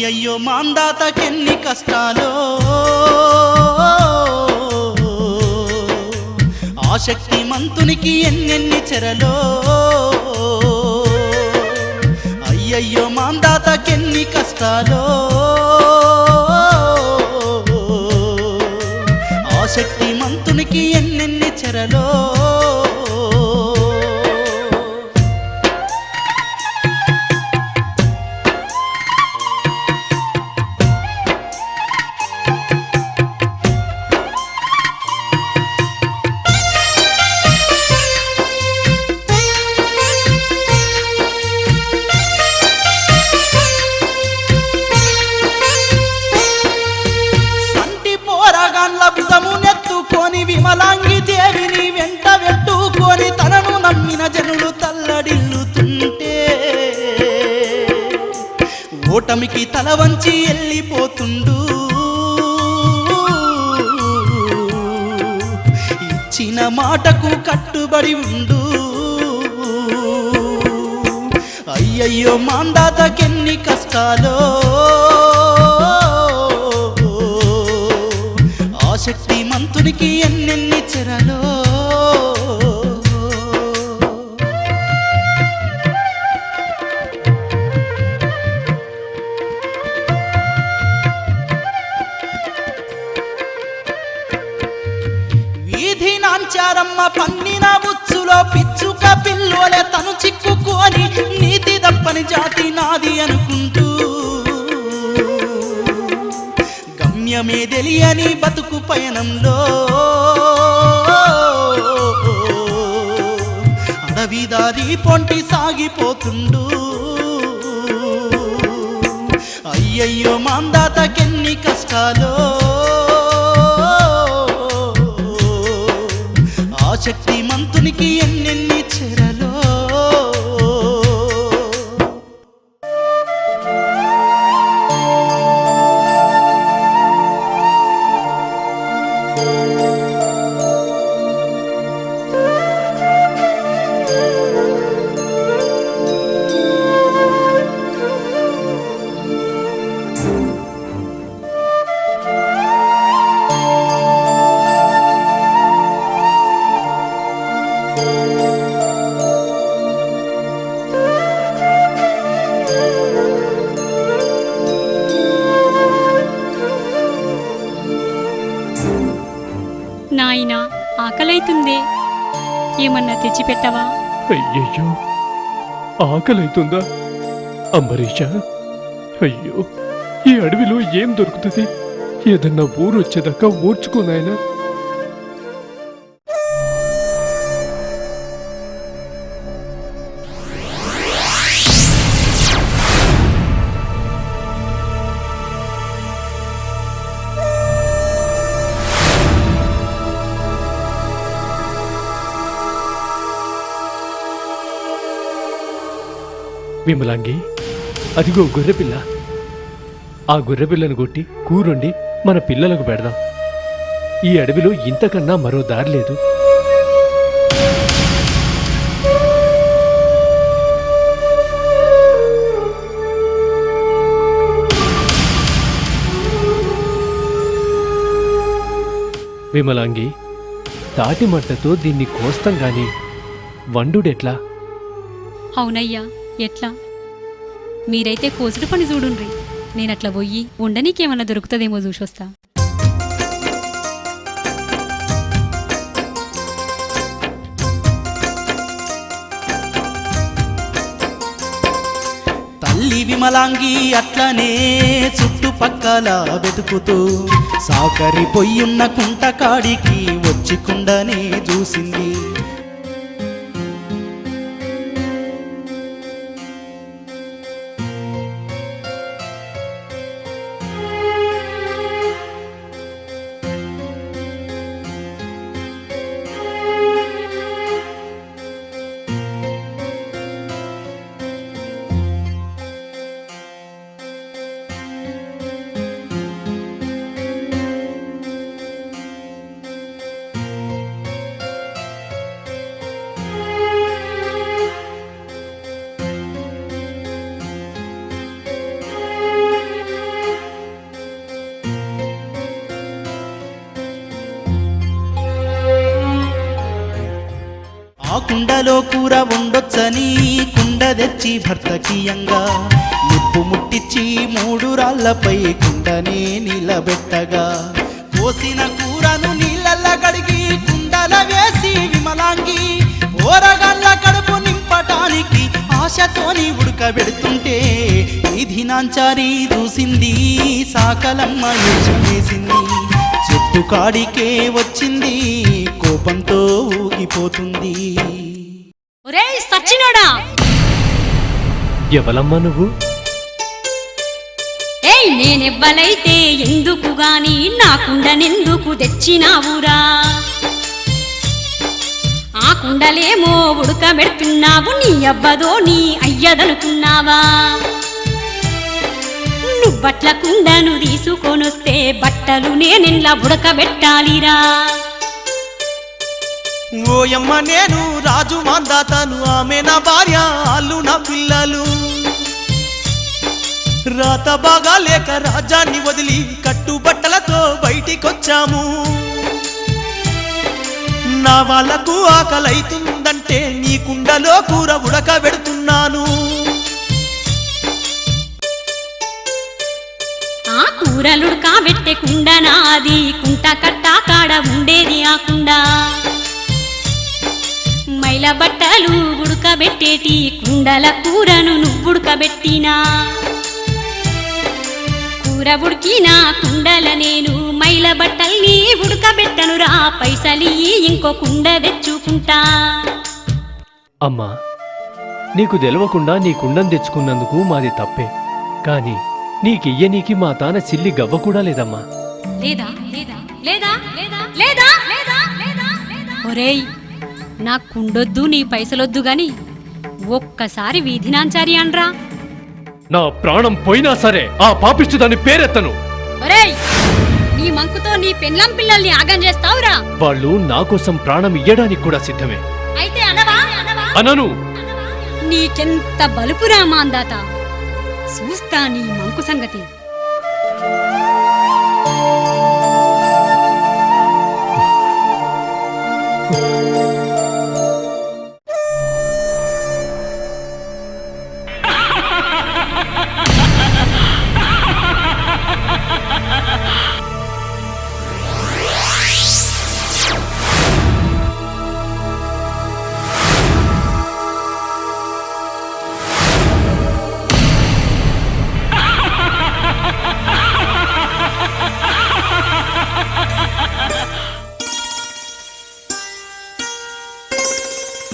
అయ్యయ్యో మాందాతకెన్ని కష్టాలో. ఆశక్తి మంతునికి ఎన్నెన్ని చెరలో. అయ్యయ్యో మాందాతకెన్ని కష్టాలో. ఆశక్తి మంతునికి ఎన్నెన్ని చెరలో. నెత్తుకొని దేవిని వెంట వెట్టుకొని తనను నమ్మిన జనులు తల్లడిల్లుతుంటే ఓటమికి తల వంచి వెళ్ళిపోతుండు ఇచ్చిన మాటకు కట్టుబడి ఉండు. అయ్యయ్యో మాందాతకెన్ని కష్టాలో? ఆసక్తి మంతునికి ఎన్నెన్ని చెరలో వీధి నాంచారమ్మ పన్నిన ఉచ్చులో పిచ్చుక పిల్లోలే తను చిక్కుకొని నీతి దప్పని జాతి నాది అనుకుంటూ. గమ్యమే తెలియని బతుకు పయనంలో. అడవి దారి పొంటి సాగిపోతుండు. అయ్యయ్యో మాందాతకెన్ని కష్టాలో. ఆశక్తి మంతునికి ఎన్నెన్ని చెర ఏమన్నా తెచ్చిపెట్టవా? అయ్యయ్యో ఆకలైతుందా? అంబరీష అయ్యో ఈ అడవిలో ఏం దొరుకుతుంది? ఏదన్నా ఊరు వచ్చేదాకా ఓర్చుకోనాయనా విమలాంగి అదిగో గొర్రెపిల్ల. ఆ గొర్రెపిల్లను కొట్టి కూరుండి మన పిల్లలకు పెడదాం. ఈ అడవిలో ఇంతకన్నా మరో దారి లేదు. విమలాంగి తాటి మట్టతో దీన్ని కోస్తాం గాని వండుడెట్లా? అవునయ్యా. ఎట్లా? మీరైతే కోసుడు పని చూడుండ్రి. నేనట్లా పోయి ఉండనీకేమన్నా దొరుకుతుందేమో చూసొస్తా. తల్లి విమలాంగి అట్లనే చుట్టుపక్కల వెతుకుతూ సాకరి పొయ్యున్న కుంట కాడికి వచ్చి కుండనే చూసింది. ఆ కుండలో కూర ఉండొచ్చని కుండ తెచ్చి భర్తకీయంగా నిప్పు ముట్టించి మూడు రాళ్ళపై కుండనే నిలబెట్టగా. కోసిన కూరను నీళ్ళల్ల కడిగి కుండల వేసి విమలాంగి ఓరగల్ల కడుపు నింపటానికి ఆశతోని ఉడకబెడుతుంటే ఈ దినాంచారి చూసింది సాకలమ్మ వేసింది చెట్టు కాడికే వచ్చింది కోపంతో ఊగిపోతుంది. సచ్చినోడా? ఎవలమ్మా నువ్వు? ఏయ్ నేనెవ్వలైతే ఎందుకు గాని నా కుండనెందుకు తెచ్చినావురా? ఆ కుండలేమో ఉడకబెడుతున్నావు నీ అబ్బదో నీ అయ్యదనుకున్నావా? నువ్వట్ల కుండను తీసుకొనొస్తే బట్టలు నేనెల్లా ఉడకబెట్టాలిరా ఓయమ్మ నేను రాజు మాందాతను ఆమె నా భార్య అల్లు నా పిల్లలు. రాత బాగా లేక రాజ్యాన్ని వదిలి కట్టుబట్టలతో బయటికొచ్చాము. నా వాళ్ళకు ఆకలైతుందంటే నీ కుండలో కూర ఉడకబెడుతున్నాను ఆ కూరలుడకబెట్టే కుండ నాది కుంట కట్ట కాడ ఉండేది ఆ బట్టలు ఉడకబెట్టేటి కుండల కూరను నువ్వుడకబెట్టినా కూర ఉడికినా కుండల నేను మైల బట్టల్ని ఉడకబెట్టనురా పైసలి ఇంకో కుండ తెచ్చుకుంటా అమ్మా నీకు తెలవకుండా నీ కుండం తెచ్చుకున్నందుకు మాది తప్పే కానీ నీకియ్యనీకి మా తాన సిల్లి గవ్వ కూడా లేదమ్మా లేదా లేదా లేదా లేదా లేదా లేదా ఒరేయ్ నా కుండొద్దు నీ పైసలొద్దు గాని ఒక్కసారి వీధినాంచారి అనరా. నా ప్రాణం పోయినా సరే ఆ పాపిష్టి దాని పేరెత్తను. ఒరేయ్ నీ మంకుతో నీ పెన్లం పిల్లల్ని ఆగం చేస్తావురా. వాళ్ళు నా కోసం ప్రాణం ఇయ్యడానికి కూడా సిద్ధమే. అయితే అనవా? అనను. నీకెంత బలుపురా మాందాత? చూస్తా నీ మంకు సంగతి.